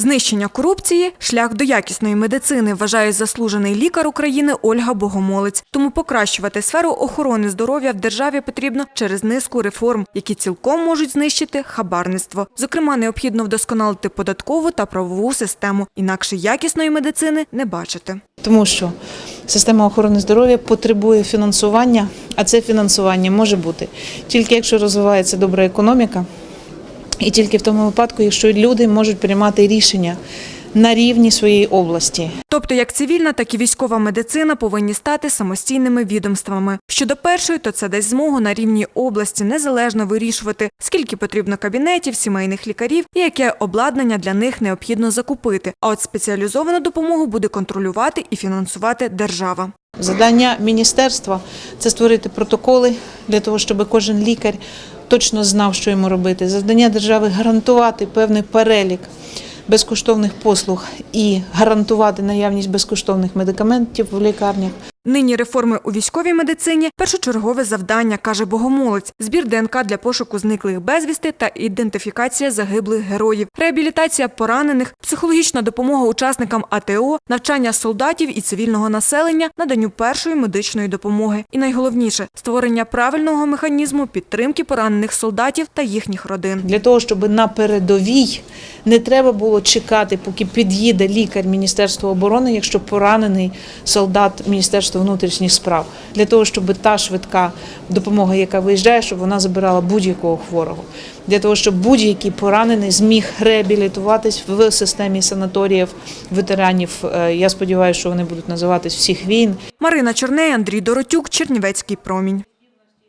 Знищення корупції шлях до якісної медицини, вважає заслужений лікар України Ольга Богомолець. Тому покращувати сферу охорони здоров'я в державі потрібно через низку реформ, які цілком можуть знищити хабарництво. Зокрема, необхідно вдосконалити податкову та правову систему, інакше якісної медицини не бачити. Тому що система охорони здоров'я потребує фінансування, а це фінансування може бути тільки якщо розвивається добра економіка, і тільки в тому випадку, якщо люди можуть приймати рішення на рівні своєї області. Тобто, як цивільна, так і військова медицина повинні стати самостійними відомствами. Щодо першої, то це дасть змогу на рівні області незалежно вирішувати, скільки потрібно кабінетів, сімейних лікарів і яке обладнання для них необхідно закупити. А от спеціалізовану допомогу буде контролювати і фінансувати держава. Завдання міністерства це створити протоколи для того, щоб кожен лікар точно знав, що йому робити. Завдання держави гарантувати певний перелік безкоштовних послуг і гарантувати наявність безкоштовних медикаментів в лікарнях. Нині реформи у військовій медицині першочергове завдання, каже Богомолець, збір ДНК для пошуку зниклих безвісти та ідентифікація загиблих героїв, реабілітація поранених, психологічна допомога учасникам АТО, навчання солдатів і цивільного населення, наданню першої медичної допомоги. І найголовніше створення правильного механізму підтримки поранених солдатів та їхніх родин. Для того, щоб на передовій не треба було чекати, поки під'їде лікар Міністерства оборони, якщо поранений солдат Міністерства внутрішніх справ, для того, щоб та швидка допомога, яка виїжджає, щоб вона забирала будь-якого хворого, для того, щоб будь-який поранений зміг реабілітуватись в системі санаторіїв ветеранів. Е, Я сподіваюся, що вони будуть називатись всіх війн. Марина Чорней, Андрій Доротюк, Чернівецький промінь.